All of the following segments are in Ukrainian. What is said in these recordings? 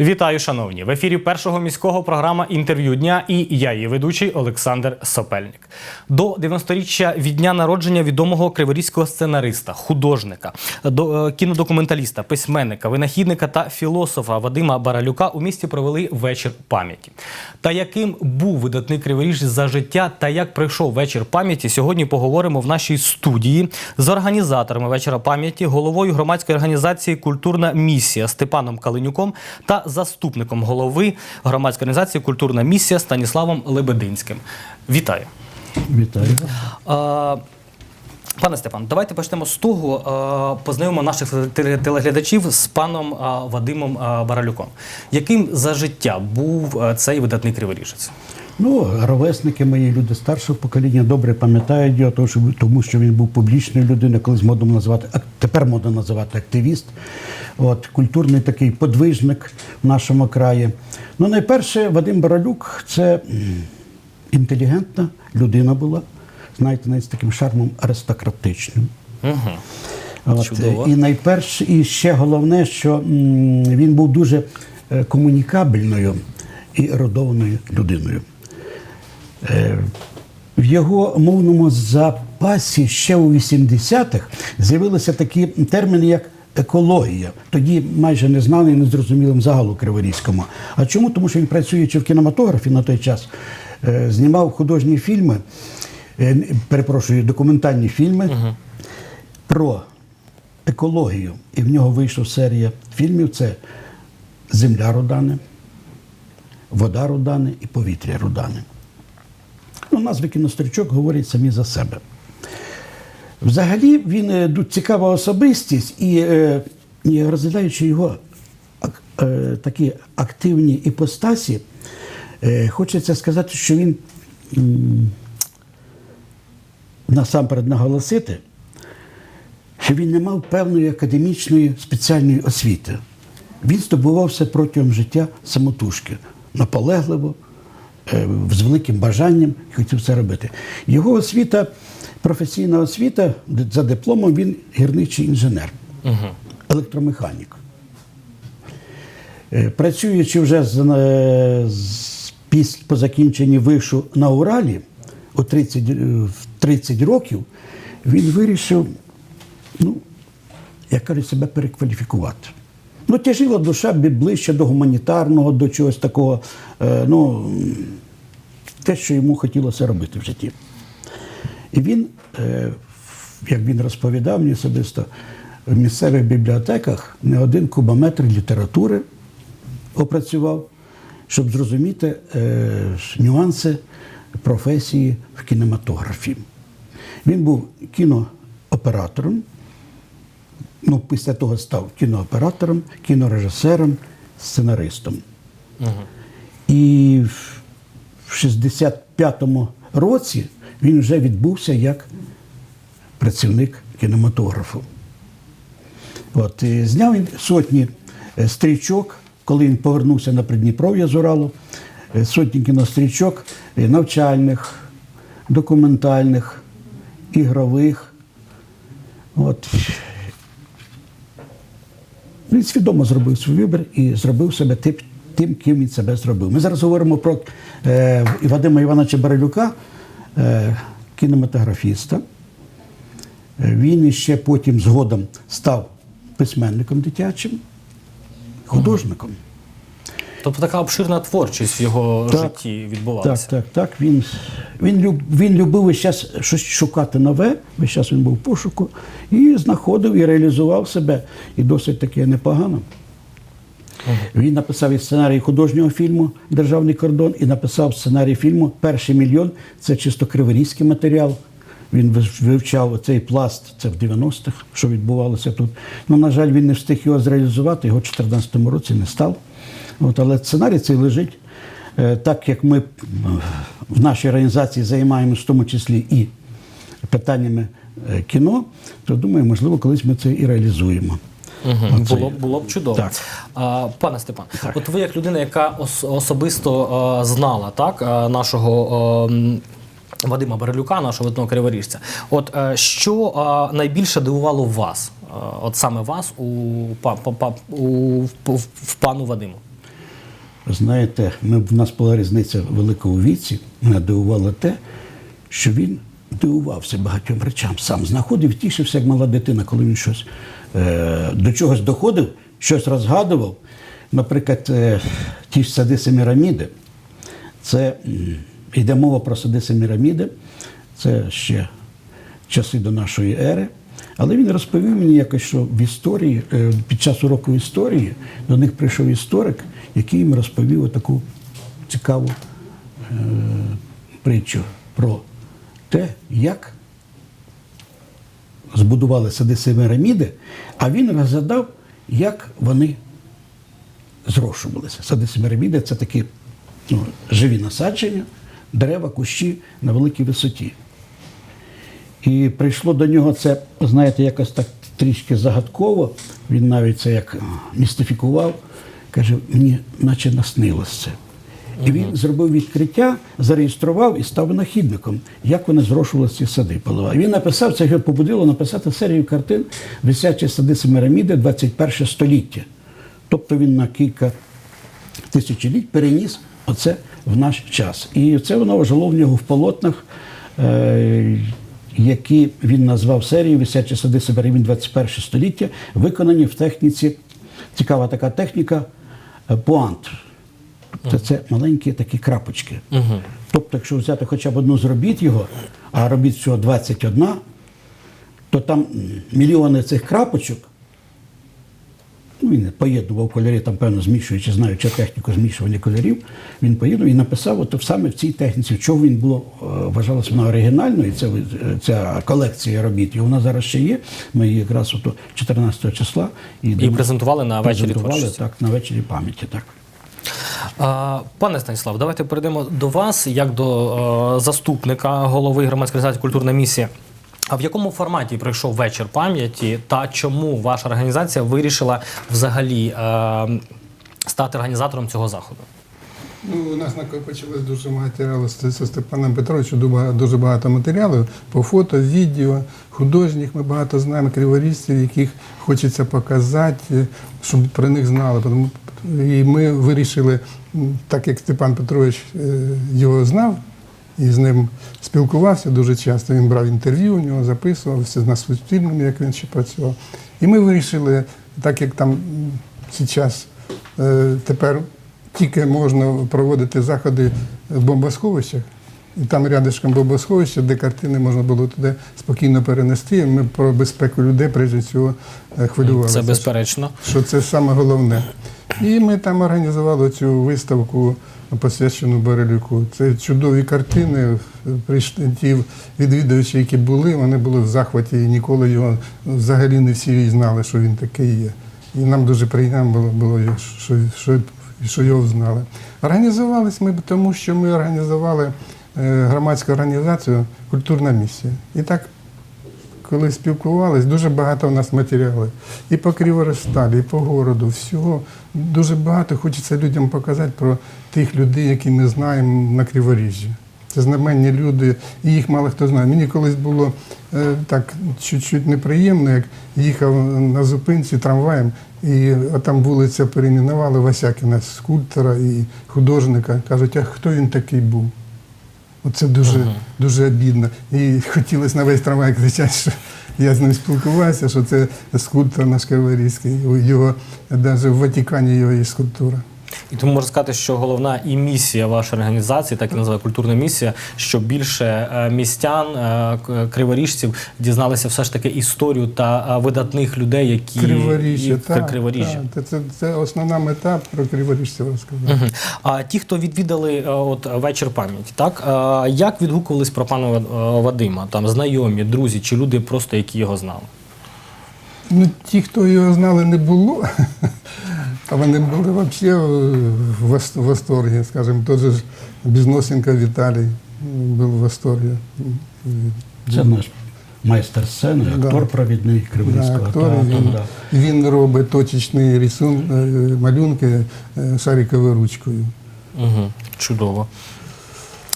Вітаю, шановні! В ефірі першого міського програма інтерв'ю дня і я, її ведучий Олександр Сопельник. До 90-річчя від дня народження відомого криворізького сценариста, художника, до е, кінодокументаліста, письменника, винахідника та філософа Вадима Баралюка у місті провели вечір пам'яті. Та яким був видатний криворіж за життя та як пройшов вечір пам'яті, сьогодні поговоримо в нашій студії з організаторами вечора пам'яті, головою громадської організації Культурна місія Степаном Калинюком та заступником голови громадської організації Культурна місія Станіславом Лебединським. Вітаю. Вітаю. А, Пане Степан, давайте почнемо з того, познайомимо наших телеглядачів з паном Вадимом Баралюком. Яким за життя був цей видатний криворіжець? Ну, ровесники мої люди старшого покоління добре пам'ятають його, тому що, тому що він був публічною людиною, колись модно називати, ак- тепер модно називати активіст. От, культурний такий подвижник в нашому краї. Ну, найперше, Вадим Баралюк це інтелігентна людина була, знаєте, навіть з таким шармом аристократичним. От, Чудово. І найперше, і ще головне, що м, він був дуже е, комунікабельною і ерудованою людиною. Е, В його мовному запасі ще у 80-х з'явилися такі терміни, як екологія. Тоді майже не знали і не зрозумілим загалу Криворізькому. А чому? Тому що він працюючи в кінематографі на той час, е, знімав художні фільми, е, перепрошую, документальні фільми про екологію. І в нього вийшла серія фільмів: це Земля Рудани, Вода Рудани і Повітря Рудани. Ну, назви кінострічок говорять самі за себе. Взагалі він е, цікава особистість, і, е, розглядаючи його е, такі активні іпостасі, хочеться сказати, що він насамперед наголосити, що він не мав певної академічної спеціальної освіти. Він здобувався протягом життя самотужки, наполегливо, з великим бажанням і хотів це робити. Його освіта, професійна освіта, за дипломом він гірничий інженер, електромеханік. Е, Працюючи вже з, е, з, по закінченні вишу на Уралі у 30, е, в 30 років, він вирішив, ну, як кажуть, себе перекваліфікувати. Ну, тяжіла душа ближче до гуманітарного, до чогось такого, е, ну, те, що йому хотілося робити в житті. І він, е, як він розповідав мені особисто, в місцевих бібліотеках не один кубометр літератури опрацював, щоб зрозуміти е, нюанси професії в кінематографі. Він був кінооператором, ну, після того став кінооператором, кінорежисером, сценаристом. І в- в 65-му році він вже відбувся як працівник кінематографу. От, і зняв він сотні е, стрічок, коли він повернувся на Придніпров'я з Уралу, е, сотні кінострічок е, навчальних, документальних, ігрових. От. Він свідомо зробив свій вибір і зробив себе тип, тим, ким він себе зробив. Ми зараз говоримо про е, Вадима Івановича Барилюка, е, кінематографіста. Е, Він іще потім згодом став письменником дитячим, художником. Тобто така обширна творчість в його Так. житті Так, відбувалася. так, так. Він, він, люб, він любив весь час щось шукати нове, весь час він був в пошуку і знаходив і реалізував себе. І досить таки непогано. Він написав і сценарій художнього фільму Державний кордон і написав сценарій фільму Перший мільйон це чисто криворізький матеріал. Він вивчав цей пласт, це в 90-х, що відбувалося тут. Ну, на жаль, він не встиг його зреалізувати, його в 2014 році не став. От, але сценарій цей лежить. Е, Так як ми в нашій організації займаємося в тому числі і питаннями е, кіно, то думаю, можливо, колись ми це і реалізуємо. Угу. Було, було б чудово. Так. А, пане Степан, от ви як людина, яка ос- особисто а, знала так, а, нашого а, Вадима Барилюка, нашого видного криворіжця, от е, що а, найбільше дивувало вас, от саме вас у, па, па, па, у в, в, в пану Вадиму? Знаєте, ми, в нас була різниця велика у віці. Мене дивувало те, що він дивувався багатьом речам. Сам знаходив, тішився, як мала дитина, коли він щось е, до чогось доходив, щось розгадував. Наприклад, е, ті ж сади Семіраміди, це йде мова про сади Семіраміди, це ще часи до нашої ери. Але він розповів мені якось, що в історії, е, під час уроку історії до них прийшов історик, який їм розповів таку цікаву е, притчу про те, як збудували сади Семираміди, а він розглядав, як вони зрошувалися. Сади Семираміди це такі ну, живі насадження, дерева, кущі на великій висоті. І прийшло до нього це, знаєте, якось так трішки загадково. Він навіть це як містифікував. Каже, мені наче наснилось це. І він зробив відкриття, зареєстрував і став нахідником, як вони зрошували ці сади полива. І він написав, це його побудило написати серію картин Висячі сади Семираміди 21 століття. Тобто він на кілька тисячоліть переніс оце в наш час. І це воно жило в нього в полотнах, е, які він назвав серією Висячі сади Сибиревін 21 століття, виконані в техніці, цікава така техніка пуант. Тобто це маленькі такі крапочки. Тобто, якщо взяти хоча б одну з робіт його, а робіт всього 21, то там мільйони цих крапочок Ну, він поєднував кольори, там, певно, змішуючи, знаючи техніку змішування кольорів, він поєднував і написав от саме в цій техніці, чого він було, е, вважалося вона оригінальною, ця, е, ця колекція робіт. І вона зараз ще є. Ми її якраз от 14 числа І презентували на вечорі презентували, творчості. так, на вечорі пам'яті. Так. Пане Станіслав, давайте перейдемо до вас як до е, заступника голови громадської організації Культурна місія. А в якому форматі пройшов вечір пам'яті та чому ваша організація вирішила взагалі е, стати організатором цього заходу? Ну, у нас накопичилось дуже матеріалу з Степаном Петровичем, дуже- багато матеріалів по фото, відео, художніх. Ми багато знаємо криворізців, яких хочеться показати, щоб про них знали. І ми вирішили, так як Степан Петрович е, його знав і з ним спілкувався дуже часто, він брав інтерв'ю у нього, записувався на Суспільному, як він ще працював. І ми вирішили, так як там зараз тепер тільки можна проводити заходи в бомбосховищах, і там рядишком бомбосховище, де картини можна було туди спокійно перенести. Ми про безпеку людей прежде всього е, хвилювалися. Це безперечно. Що це саме головне. І ми там організували цю виставку посвячену Борелюку. Це чудові картини. Прийшли ті відвідувачі, які були, вони були в захваті і ніколи його взагалі не всі знали, що він такий є. І нам дуже приємно було, було що, що, що його знали. Організувались ми тому, що ми організували е, громадську організацію Культурна місія. І так коли спілкувались, дуже багато у нас матеріалів. І по Криворосталі, і по городу, всього дуже багато хочеться людям показати про тих людей, які ми знаємо на Криворіжжі. Це знаменні люди, і їх мало хто знає. Мені колись було е, так чуть-чуть неприємно, як їхав на зупинці трамваєм, і там вулиця перейменували Васякіна, скульптора і художника. Кажуть, а хто він такий був? Оце дуже, дуже обідно. І хотілося на весь трамвай кричати, що я з ним спілкувався, що це скульптор наш Криворізький. Його навіть в Ватикані його є скульптура. І тому можна сказати, що головна і місія вашої організації, так і називає культурна місія, щоб більше е, містян, е, криворіжців дізналися все ж таки історію та е, видатних людей, які Криворіжжя, так, Криворіжжя. так. Це, це основна мета про Криворіжців розказати. А ті, хто відвідали от вечір пам'яті, так як відгукувались про пана Вадима? Там знайомі, друзі чи люди, просто які його знали? Ну, ті, хто його знали, не було. А вони були взагалі в восторгі, скажімо, той же ж Бізносенко Віталій був в восторгі. Це наш майстер сцени, Да. актор провідний Да, актор, театру. він, да. він робить точечні рисун, е, малюнки е, шариковою ручкою. Угу. Чудово.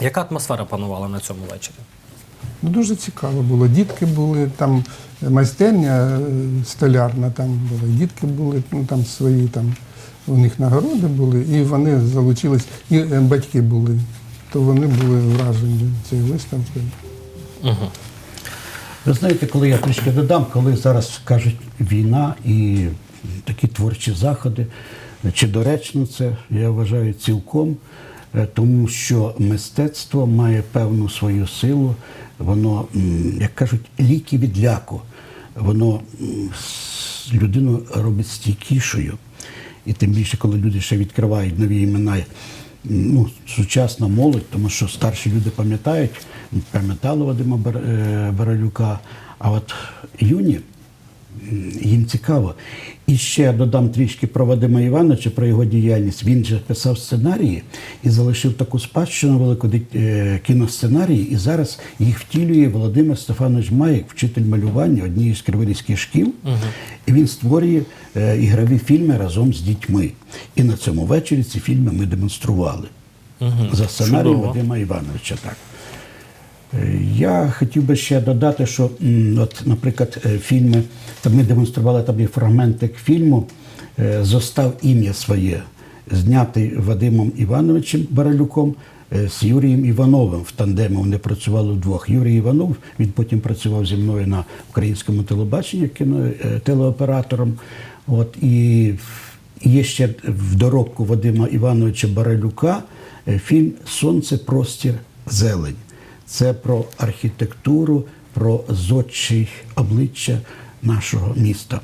Яка атмосфера панувала на цьому вечорі? Ну, дуже цікаво було. Дітки були, там майстерня е, столярна, там були, дітки були, ну там свої там у них нагороди були, і вони залучились, і е, батьки були. То вони були вражені цією виставкою. Ви знаєте, коли я трішки додам, коли зараз кажуть війна і такі творчі заходи, чи доречно це, я вважаю цілком, е, тому що мистецтво має певну свою силу, воно, як кажуть, ліки від ляку, воно людину робить стійкішою. І тим більше, коли люди ще відкривають нові імена, ну, сучасна молодь, тому що старші люди пам'ятають, пам'ятали Вадима е, Баралюка, а от юні їм цікаво. І ще додам трішки про Вадима Івановича, про його діяльність. Він же писав сценарії і залишив таку спадщину велику е, кіносценарії, і зараз їх втілює Володимир Стефанович Маєк, вчитель малювання однієї з криворізьких шкіл. І він створює е, ігрові фільми разом з дітьми. І на цьому вечорі ці фільми ми демонстрували. За сценарієм Вадима Івановича. Так. Я хотів би ще додати, що, от, наприклад, е, фільми, там ми демонстрували там є фрагментик фільму е, Зостав ім'я своє, знятий Вадимом Івановичем Баралюком е, з Юрієм Івановим в тандемі. Вони працювали вдвох. Юрій Іванов, він потім працював зі мною на українському телебаченні кіно, телеоператором. От, і є ще в доробку Вадима Івановича Баралюка фільм Сонце, простір, зелень. Це про архітектуру, про зодчі обличчя нашого міста.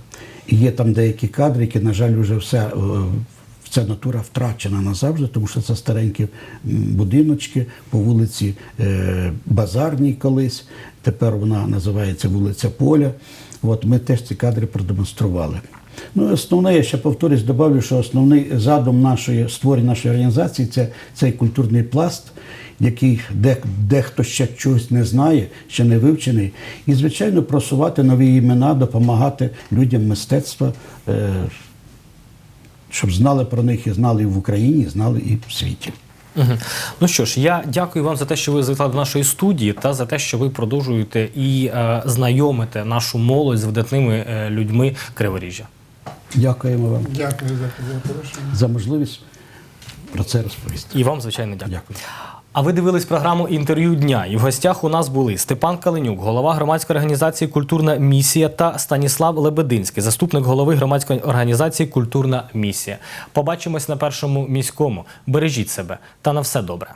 І є там деякі кадри, які, на жаль, вже все, е, ця натура втрачена назавжди, тому що це старенькі будиночки по вулиці е, Базарній колись. Тепер вона називається вулиця Поля. От ми теж ці кадри продемонстрували. Ну, основне, я ще повторюсь, добавлю, що основний задум нашої створення нашої організації це цей культурний пласт, який дехто ще чогось не знає, ще не вивчений. І, звичайно, просувати нові імена, допомагати людям мистецтва, е, щоб знали про них і знали і в Україні, і знали і в світі. Ну що ж, я дякую вам за те, що ви завітали до нашої студії, та за те, що ви продовжуєте і е, знайомите нашу молодь з видатними е, людьми Криворіжжя. Дякуємо вам Дякую за запрошення. за можливість про це розповісти. І вам, звичайно, дякую. Дякую. А ви дивились програму інтерв'ю дня. І в гостях у нас були Степан Каленюк, голова громадської організації Культурна місія та Станіслав Лебединський, заступник голови громадської організації Культурна місія. Побачимось на першому міському. Бережіть себе та на все добре.